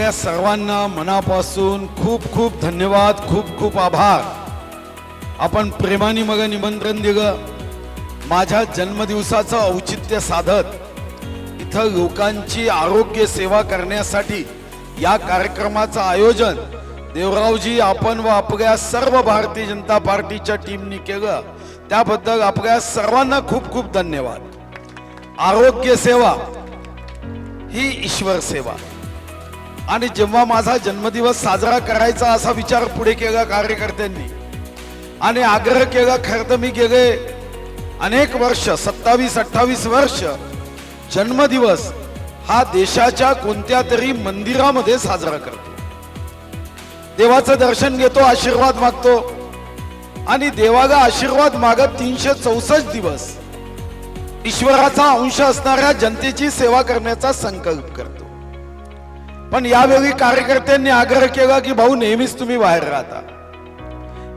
आपल्या सर्वांना मनापासून खूप खूप धन्यवाद खूप खूप आभार. आपण प्रेमाने मग निमंत्रण दिग माझ्या जन्मदिवसाचं औचित्य साधत इथं लोकांची आरोग्य सेवा करण्यासाठी या कार्यक्रमाचं आयोजन देवरावजी आपण व आपल्या सर्व भारतीय जनता पार्टीच्या टीमनी केलं. त्याबद्दल आपल्या सर्वांना खूप खूप धन्यवाद. आरोग्य सेवा ही ईश्वर सेवा. आणि जेव्हा माझा जन्मदिवस साजरा करायचा असा विचार पुढे केला कार्यकर्त्यांनी आणि आग्रह केला खरं तर मी गेले अनेक वर्ष सत्तावीस अठ्ठावीस वर्ष जन्मदिवस हा देशाच्या कोणत्या तरी मंदिरामध्ये साजरा करतो. देवाचं दर्शन घेतो आशीर्वाद मागतो आणि देवाला आशीर्वाद मागत तीनशे चौसष्ट दिवस ईश्वराचा अंश असणाऱ्या जनतेची सेवा करण्याचा संकल्प करतो. पण यावेळी कार्यकर्त्यांनी आग्रह केला की भाऊ नेहमीच तुम्ही बाहेर राहता.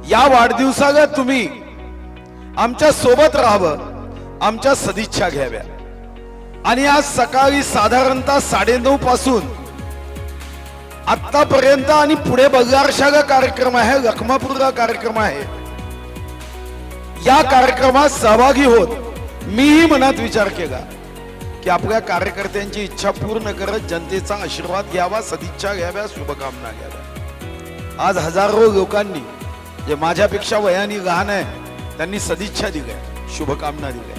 या वाढदिवसाला तुम्ही आमच्यासोबत राहावं आमच्या सदिच्छा घ्याव्या. आणि आज सकाळी साधारणतः साडेनऊ पासून आतापर्यंत आणि पुढे बगारशाला कार्यक्रम आहे लखमापूरला कार्यक्रम आहे. या कार्यक्रमात सहभागी होत मीही मनात विचार केला. की आपल्या कार्यकर्त्यांची इच्छा पूर्ण करत जनतेचा आशीर्वाद घ्यावा सदिच्छा घ्याव्या शुभकामना घ्याव्या. आज हजारो लोकांनी जे माझ्यापेक्षा वयाने लहान आहे त्यांनी सदिच्छा दिल्या शुभकामना दिल्या.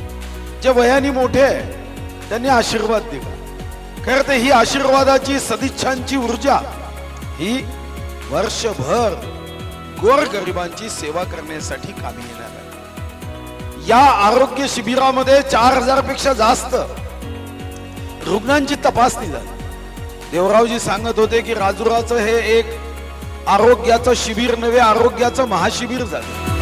जे वयाने मोठे आहे त्यांनी आशीर्वाद दिला. खरं तर ही आशीर्वादाची सदिच्छांची ऊर्जा ही वर्षभर गोरगरिबांची सेवा करण्यासाठी कामी येणार आहे. या आरोग्य शिबिरामध्ये चार हजारपेक्षा जास्त रुग्णांची तपासणी झाली. देवरावजी सांगत होते की राजुराचं हे एक आरोग्याचं शिबिर नव्हे आरोग्याचं महाशिबिर झालं.